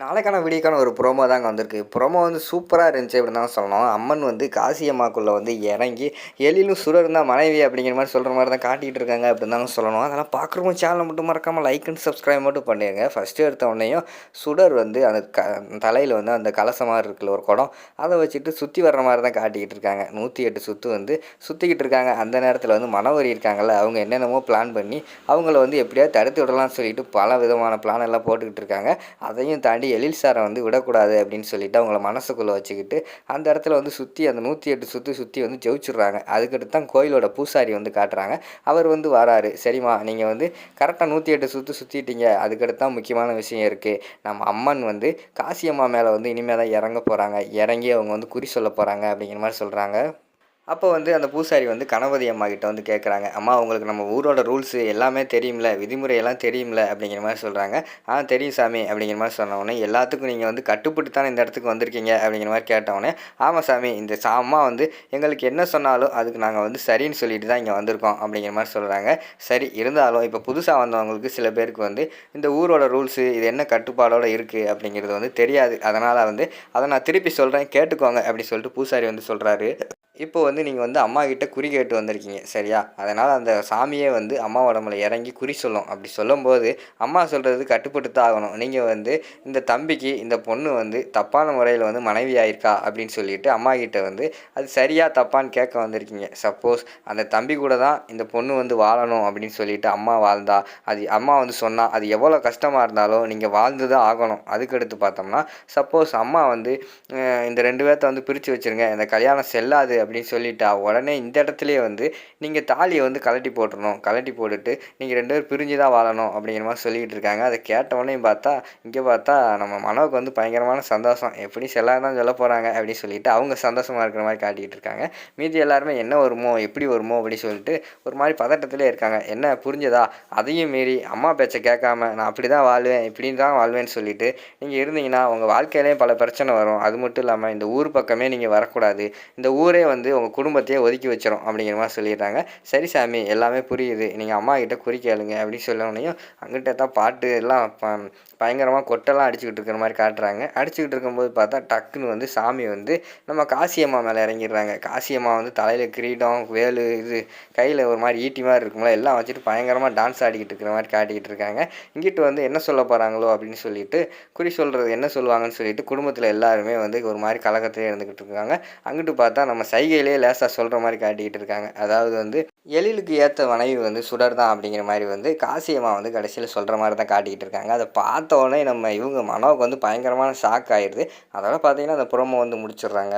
நாளைக்கான வீடியோக்கான ஒரு ப்ரோமோ தாங்க வந்திருக்கு. ப்ரோமோ வந்து சூப்பராக இருந்துச்சு அப்படின்னு தான் சொல்லணும். அம்மன் வந்து காசியம்மாக்குள்ளே வந்து இறங்கி எழிலும் சுடர் தான் மனைவி அப்படிங்கிற மாதிரி சொல்கிற மாதிரி தான் காட்டிகிட்டு இருக்காங்க அப்படின்னு தாங்க சொல்லணும். அதெல்லாம் பார்க்குறவங்க சேனலை மட்டும் மறக்காமல் லைக் அண்ட் சப்ஸ்கிரைப் மட்டும் பண்ணிடுங்க ஃபஸ்ட்டு எடுத்த உடனேயும் சுடர் வந்து அந்த க தலையில் வந்து அந்த கலச மாதிரி இருக்குல்ல ஒரு குடம் அதை வச்சுட்டு சுற்றி வர்ற மாதிரி தான் காட்டிக்கிட்டு இருக்காங்க. நூற்றி எட்டு சுற்று வந்து சுற்றிக்கிட்டு இருக்காங்க. அந்த நேரத்தில் வந்து மனவரி இருக்காங்கல்ல அவங்க என்னென்னமோ பிளான் பண்ணி அவங்கள வந்து எப்படியாவது தடுத்து விடலாம்னு சொல்லிட்டு பல விதமான பிளான் எல்லாம் போட்டுக்கிட்டு இருக்காங்க. அதையும் தாண்டி எழில் சாரை வந்து விடக்கூடாது அப்படின்னு சொல்லிட்டு அவங்கள மனசுக்குள்ளே வச்சுக்கிட்டு அந்த இடத்துல வந்து சுற்றி அந்த நூற்றி எட்டு சுற்றி சுற்றி வந்து ஜெயிச்சிடுறாங்க. அதுக்கடுத்து தான் கோயிலோட பூசாரி வந்து காட்டுறாங்க. அவர் வந்து வராரு. சரிம்மா நீங்கள் வந்து கரெக்டாக நூற்றி எட்டு சுற்றி சுற்றிட்டீங்க அதுக்கடுத்து தான் முக்கியமான விஷயம் இருக்குது நம்ம அம்மன் வந்து காசியம்மா மேலே வந்து இனிமேல் தான் இறங்க போகிறாங்க இறங்கி அவங்க வந்து குறி சொல்ல போகிறாங்க அப்படிங்கிற மாதிரி சொல்கிறாங்க அப்போ வந்து அந்த பூசாரி வந்து கணபதி அம்மா கிட்ட வந்து கேட்குறாங்க அம்மா உங்களுக்கு நம்ம ஊரோட ரூல்ஸு எல்லாமே தெரியும்ல விதிமுறையெல்லாம் தெரியும்ல அப்படிங்கிற மாதிரி சொல்கிறாங்க ஆ தெரியும் சாமி அப்படிங்கிற மாதிரி சொன்ன எல்லாத்துக்கும் நீங்கள் வந்து கட்டுப்பட்டு தானே இந்த இடத்துக்கு வந்திருக்கீங்க அப்படிங்கிற மாதிரி கேட்டவுடனே ஆமாம் சாமி இந்த சா அம்மா வந்து எங்களுக்கு என்ன சொன்னாலும் அதுக்கு நாங்கள் வந்து சரின்னு சொல்லிட்டு தான் இங்கே வந்திருக்கோம் அப்படிங்கிற மாதிரி சொல்கிறாங்க சரி இருந்தாலும் இப்போ புதுசாக வந்தவங்களுக்கு சில பேருக்கு வந்து இந்த ஊரோட ரூல்ஸு இது என்ன கட்டுப்பாடோடு இருக்குது அப்படிங்கிறது வந்து தெரியாது. அதனால் வந்து அதை நான் திருப்பி சொல்கிறேன் கேட்டுக்கோங்க அப்படி சொல்லிட்டு பூசாரி வந்து சொல்கிறாரு இப்போ வந்து நீங்கள் வந்து அம்மா கிட்ட குறி கேட்டு வந்திருக்கீங்க சரியா? அதனால் அந்த சாமியே வந்து அம்மா உடம்புல இறங்கி குறி சொல்லும். அப்படி சொல்லும்போது அம்மா சொல்கிறது கட்டுப்பட்டு தான் ஆகணும். நீங்கள் வந்து இந்த தம்பிக்கு இந்த பொண்ணு வந்து தப்பான முறையில் வந்து மனைவி ஆயிருக்கா அப்படின்னு சொல்லிட்டு அம்மா கிட்ட வந்து அது சரியாக தப்பான்னு கேட்க வந்திருக்கீங்க. சப்போஸ் அந்த தம்பி கூட தான் இந்த பொண்ணு வந்து வாழணும் அப்படின்னு சொல்லிட்டு அம்மா வாழ்ந்தா அது அம்மா வந்து சொன்னால் அது எவ்வளோ கஷ்டமாக இருந்தாலும் நீங்கள் வாழ்ந்து தான் ஆகணும். அதுக்கடுத்து பார்த்தோம்னா சப்போஸ் அம்மா வந்து இந்த ரெண்டு பேர்த்த வந்து பிரித்து வச்சுருங்க இந்த கல்யாணம் செல்லாது அப்படின்னு சொல்லிட்டா உடனே இந்த இடத்துலையே வந்து நீங்கள் தாலியை வந்து கழட்டி போட்டுடணும் கழட்டி போட்டுட்டு நீங்கள் ரெண்டு பேரும் பிரிஞ்சு தான் வாழணும். அப்படிங்கிற மாதிரி சொல்லிக்கிட்டு இருக்காங்க. அதை கேட்டவொடனே பார்த்தா இங்கே பார்த்தா நம்ம மனோவுக்கு வந்து பயங்கரமான சந்தோஷம். எப்படி செல்லாது தான் சொல்ல போகிறாங்க அப்படின்னு சொல்லிட்டு அவங்க சந்தோஷமாக இருக்கிற மாதிரி காட்டிக்கிட்டு இருக்காங்க. மீதி எல்லாருமே என்ன வருமோ எப்படி வருமோ அப்படின்னு சொல்லிட்டு ஒரு மாதிரி பதட்டத்திலே இருக்காங்க. என்ன? புரிஞ்சதா? அதையும் மீறி அம்மா பேச்சை கேட்காம நான் அப்படி தான் வாழ்வேன் இப்படி தான் வாழ்வேன்னு சொல்லிட்டு நீங்கள் இருந்தீங்கன்னா உங்கள் வாழ்க்கையிலேயும் பல பிரச்சனை வரும். அது மட்டும் இல்லாமல் இந்த ஊர் பக்கமே நீங்கள் வரக்கூடாது. இந்த ஊரே வந்து வந்து உங்கள் குடும்பத்தையே ஒதுக்கி வச்சிடும் அப்படிங்கிற மாதிரி சொல்லிடுறாங்க. சரி சாமி எல்லாமே புரியுது. நீங்கள் அம்மா கிட்ட குறி கேளுங்க அப்படின்னு சொன்னோடனையும் அங்கிட்ட தான் பாட்டு எல்லாம் ப பயங்கரமாக கொட்டெல்லாம் அடிச்சுக்கிட்டு இருக்கிற மாதிரி காட்டுறாங்க. அடிச்சுக்கிட்டு இருக்கும்போது பார்த்தா டக்குன்னு வந்து சாமி வந்து நம்ம காசியம்மா மேலே இறங்கிடுறாங்க. காசியம்மா வந்து தலையில் கிரீடம் வேலு இது கையில் ஒரு மாதிரி ஈட்டி மாதிரி இருக்கும்ல எல்லாம் வச்சுட்டு பயங்கரமாக டான்ஸ் ஆடிக்கிட்டு இருக்கிற மாதிரி காட்டிக்கிட்டு இருக்காங்க. இங்கிட்டு வந்து என்ன சொல்ல போகிறாங்களோ அப்படின்னு சொல்லிட்டு குறி சொல்கிறது என்ன சொல்லுவாங்கன்னு சொல்லிட்டு குடும்பத்தில் எல்லாருமே வந்து ஒரு மாதிரி கலகத்திலே இருந்துக்கிட்டு இருக்காங்க. அங்கிட்டு பார்த்தா நம்ம சைகையிலே லேசாக சொல்கிற மாதிரி காட்டிக்கிட்டு இருக்காங்க. அதாவது வந்து எழிலுக்கு ஏற்ற மனைவி வந்து சுடர் தான் அப்படிங்கிற மாதிரி வந்து காசியம்மா வந்து கடைசியில் சொல்கிற மாதிரி தான் காட்டிக்கிட்டு இருக்காங்க. அதை பார்த்த உடனே நம்ம இவங்க மனோவுக்கு வந்து பயங்கரமான ஷாக் ஆயிடுது. அதோட பார்த்தீங்கன்னா அந்த புறமோ வந்து முடிச்சிடுறாங்க.